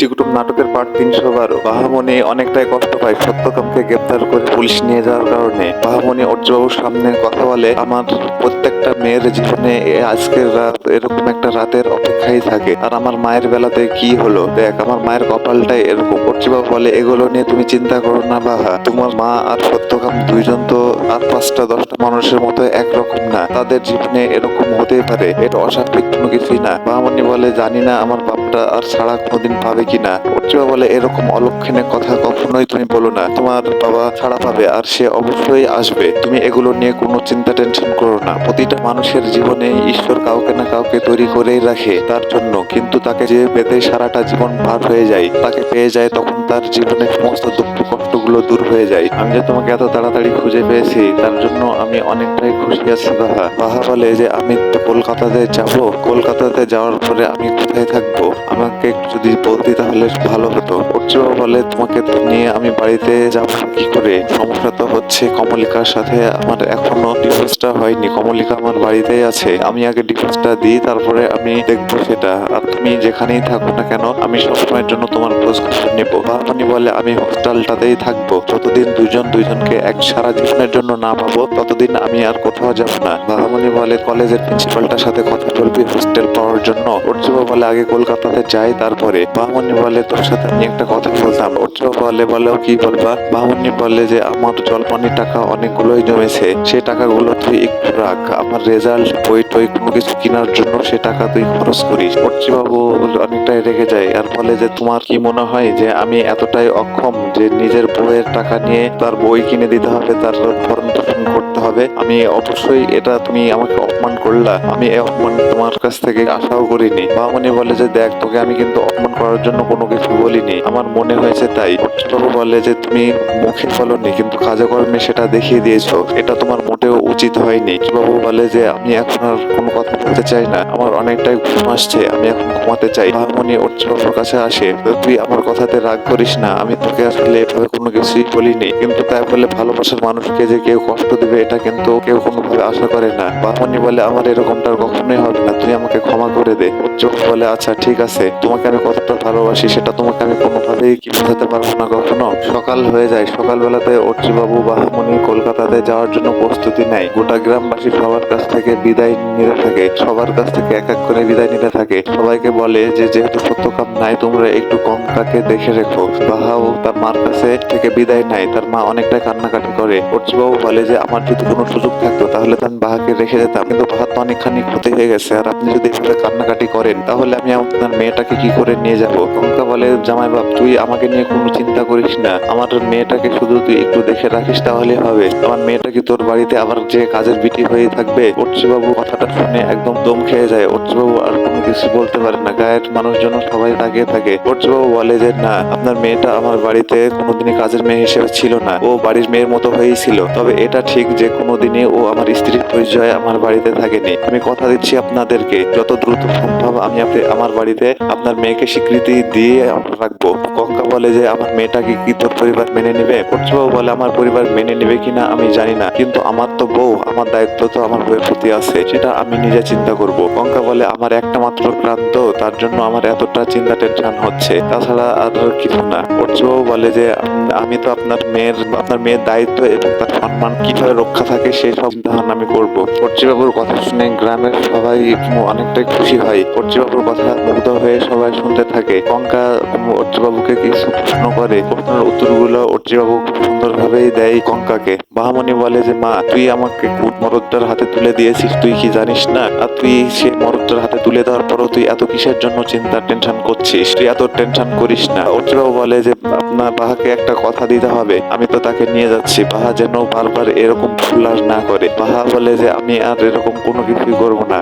মিষ্টি কুটুম নাটকের পার্ট তিনশো বারো। বাহামণি অনেকটাই কষ্ট পায় সত্যকামকে গ্রেপ্তার করে পুলিশ নিয়ে যাওয়ার কারণে। বাহামণি অর্জবাবুর সামনে কথা বলে, আমার প্রত্যেকটা মেয়ের জীবনে আজকের রাত এরকম একটা রাতের অপেক্ষাই থাকে। আর আমার মায়ের বেলাতে কি হলো? দেখ, আমার মায়ের কপালটাই এরকম। অর্জবাবু বলে, এগুলো নিয়ে তুমি চিন্তা করো না বাহা। তোমার মা আর সত্যকাম দুইজন তো আর পাঁচটা, দশটা মানুষের মতো একরকম না। তাদের জীবনে এরকম হতেই পারে। এটা অস্বাভাবিক কোনো কিছুই না। বাহামণি বলে, জানি না আমার বাপটা আর ছাড়া কোনোদিন পাবে কিনা অর্চিবা বলে, এরকম অলক্ষণে কথা কখনোই তুমি বলো না। তোমার বাবা ছাড়া পাবে আর সে অবশ্যই আসবে। তুমি এগুলো নিয়ে কোনো চিন্তা, টেনশন করো না। প্রতিটা মানুষের জীবনে ঈশ্বর কাউকে না কাউকে তৈরি করেই রাখে তার জন্য। কিন্তু তাকে যে পেতে সারাটা জীবন পার হয়ে যায়, তাকে পেয়ে যায় তখন তার জীবনে সমস্ত দুঃখ কষ্টগুলো দূর হয়ে যায়। আমি যে তোমাকে এত তাড়াতাড়ি খুঁজে পেয়েছি, তার জন্য আমি অনেকটাই খুশি আছি, বাহা। বাহা বলে যে, আমি কলকাতাতে যাব। কলকাতাতে যাওয়ার পরে আমি কোথায় থাকব? আমাকে যদি বলতি তাহলে ভালো হতো। অর্চবা বলে, তোমাকে নিয়ে আমি বাড়িতে যাব কি করে? সমস্যা তো হচ্ছে। কমলিকার সাথে আমার এখনও ডিভোর্সটা হয়নি। কমলিকা আমার বাড়িতেই আছে। আমি আগে ডিভোর্সটা দিই, তারপরে আমি দেখব সেটা। আর তুমি যেখানেই থাকো না কেন, আমি সবসময়ের জন্য তোমার খোঁজ খবর নেব। বাহানি বলে, আমি হোস্টেলটাতেই থাকব। যতদিন দুইজন দুইজনকে এক সারা জীবনের জন্য না পাবো ততদিন আমি আর কোথাও যাব না। বাহামণি বলে কলেজের প্রিন্সিপালটার সাথে কথা বলবি হোস্টেল পাওয়ার জন্য। অর্জুবা বলে আগে কলকাতাতে যাই তারপরে। বাহামণি বলে তোর সাথে আমি একটা কথা বলতাম। অর্জুবা বলে বলে কি বলবা বাহামণি বলে যে, আমার জলপানির টাকা অনেকগুলোই জমেছে। সে টাকাগুলো তুই একটু রাখ। আমার রেজাল্ট, বই টই কোনো কিছু কেনার জন্য সে টাকা তুই খরচ করিস। বাবু অনেকটাই রেগে যায় আর বলে যে, তোমার কি মনে হয় যে, আমি এতটাই অক্ষম যে, নিজের বইয়ের টাকা নিয়ে তার বই কিনে দিতে হবে, তার ভরণ পোষণ করতে হবে। আমি অবশ্যই এটা তুমি আমাকে অপমান করলা। আমি এই অপমান তোমার কাছ থেকে আশাও করিনি। বামনি বলে যে, দেখ, তোকে আমি কিন্তু অপমান করার জন্য কোনো কিছু বলিনি। আমার মনে হয়েছে তাই। বাবু বলে যে, তুমি মুখে বলনি কিন্তু কাজে কর্মে সেটা দেখিয়ে দিয়েছ। এটা তোমার মোটেও উচিত হয়নি। বাবু বলে যে, আমি এখন আর কোনো কথা বলতে চাই না। আমার অনেকটাই ঘুম আসছে। আমি এখন ঘুমাতে চাই। বামনি বাবুর কাছে আসে, তুই আমার কথাতে রাগ করিস না, আমি তোকে আসলে এভাবে কোনো কিছুই বলিনি। কিন্তু তাই বলে ভালোবাসার মানুষকে যে কেউ কষ্ট দেবে, এটা কিন্তু কেউ কোনোভাবে আশা করে না। বাহনি বলে, আমার এরকমটা কখনোই হবে না, তুই আমাকে ক্ষমা করে দে। চোখ বলে আচ্ছা ঠিক আছে, তোমাকে আমি কতটা ভালোবাসি সেটা তোমাকে আমি কোনোভাবেই কি বোঝাতে পারব না কখনো? সকাল হয়ে যায়। সকালবেলাতে বাবু বাহামণি কলকাতাতে যাওয়ার জন্য প্রস্তুতি নেয়। গোটা গ্রামবাসী সবার কাছ থেকে বিদায় নিতে থাকে। সবার কাছ থেকে এক এক করে বিদায় নিতে থাকে। সবাইকে বলে যে, যেহেতু সত্যকাম নাই, তোমরা একটু কঙ্কাকে দেখে রেখো? বাহাও তার মার কাছে থেকে বিদায় নেয়। তার মা অনেকটাই কান্নাকাটি করে। অর্চিবাবু বলে যে, আমার যদি কোনো সুযোগ থাকতো, তাহলে তো আমি বাহাকে রেখে যেতাম। কিন্তু বাহা তো অনেকখানি ক্ষতি হয়ে গেছে। আর আপনি যদি এভাবে কান্নাকাটি করেন তাহলে আমি আপনার মেয়েটাকে কি করে নিয়ে যাব? কঙ্কা বলে, জামাই বাপ, তুই আমাকে নিয়ে কোনো চিন্তা করিস না। আমার মেয়েটাকে শুধু তুই একটু দেখে রাখিস তাহলে হবে। আমার মেয়েটা কি তোর বাড়িতে আবার যে কাজের বিটি হয়ে থাকবে? অর্চিবাবু কথাটা শুনে একদম দম খেয়ে যায়। অর্চিবাবু আর কোনো কিছু বলতে পারে না। গায়ের মানুষজন সবাই তাকিয়ে থাকে। অর্চিবাবু বলে যে, না, আপনার মেয়েটা আমার বাড়িতে কোনোদিনই কাজের মেয়ে হিসেবে ছিল না। ও বাড়ির মেয়ের মতো হয়েই ছিল। তবে এটা ঠিক যে কোনোদিনই ও আমার স্ত্রীর পরিচয় আমার বাড়িতে থাকেনি। আমি কথা দিচ্ছি আপনাদেরকে। যত দ্রুত সম্ভব আমি আপনি আমার বাড়িতে আপনার মেয়েকে স্বীকৃতি দিয়ে রাখব। কঙ্কা বলে যে আমার মেয়েটাকে কি তোর পরিবার মেনে নেবে? কর্তৃবাবু বলে, আমার পরিবার মেনে নেবে কিনা আমি জানি না। কিন্তু আমার তো বউ, আমার দায়িত্ব তো আমার বউয়ের প্রতি আছে, সেটা আমি নিজে চিন্তা করব। কঙ্কা বলে, আমার একটা মাত্র প্রান্ত তার জন্য আমার এতটা চিন্তা টেনশন হচ্ছে। তাছাড়া আর কিছু না। কর্তৃবাবু বলে যে আমি তো আপনার মেয়ের আপনার মেয়ের দায়িত্ব এবং তার সম্মান কীভাবে রক্ষা থাকে সেই সব ধারণ আমি করব। কর্তৃবাবুর কথা শুনে গ্রামের সবাই অনেকটাই খুশি হয়। কর্তৃবাবুর কথা মুগ্ধ হয়ে সবাই শুনতে থাকে। কঙ্কা অর্চিবাবুকে কিছু প্রশ্ন করে। প্রশ্নের উত্তরগুলো অর্চিবাবু খুব সুন্দরভাবেই দেয় কঙ্কাকে বাহামণি বলে যে, মা, তুই আমাকে কুট মরদটার হাতে তুলে দিয়েছিস, তুই কি জানিস না? আর তুই সে মরদটার হাতে তুলে দেওয়ার পরও তুই এত কিসের জন্য চিন্তা টেনশন করছিস? তুই এত টেনশন করিস না। অর্চিবাবু বলে যে, আপনার বাহাকে একটা কথা দিতে হবে। আমি তো তাকে নিয়ে যাচ্ছি। বাহা যেন বারবার এরকম ভুল আর না করে। বাহা বলে যে আমি আর এরকম কোনো কিছুই করব না।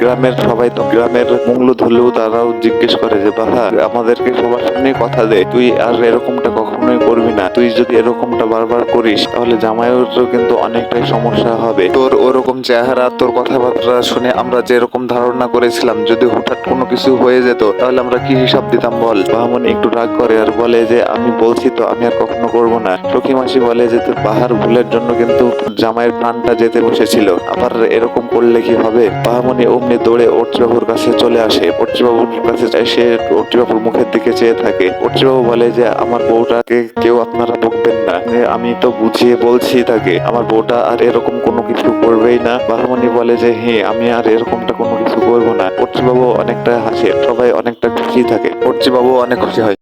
গ্রামের সবাই তো গ্রামের মূল্য ধরলেও তারাও জিজ্ঞেস করে যে বাহা আমাদেরকে সবার সামনে কথা দে। তুই আর এরকমটা কখনোই করবি না। তুই যদি এরকমটা বারবার করিস, তাহলে জামাইয়েরও কিন্তু অনেকটাই সমস্যা হবে। তোর ওরকম চেহারা, তোর কথাবার্তা শুনে আমরা যেরকম ধারণা করেছিলাম, যদি হঠাৎ কোনো কিছু হয়ে যেত, তাহলে আমরা কি হিসাব দিতাম বল? বাহামনি একটু রাগ করে আর বলে যে, আমি বলছি তো, আমি আর কখনো করব না। সখী মাসি বলে যে, তোর পাহাড় ভুলের জন্য কিন্তু জামাইয়ের প্রাণটা যেতে বসেছিল। আবার এরকম করলে কি হবে? বাহামনি অমনি দৌড়ে অর্চিবাবুর কাছে চলে আসে। অর্চিবাবুর কাছে এসে অর্চিবাবুর মুখের দিকে চেয়ে থাকে। অর্চিবাবু বলে যে, আমার বউটাকে কেউ আপনারা বকবেন না। আমি তো বুঝিয়ে বলছি তাকে, আমার বউটা আর এরকম কোনো কিছু করবেই না। বাহামনি বলে যে হ্যাঁ আমি আর এরকমটা কোনো কিছু করব না। বাবু অনেকটা হাসে, সবাই অনেকটা খুশি থাকে। বাবু অনেক খুশি হয়।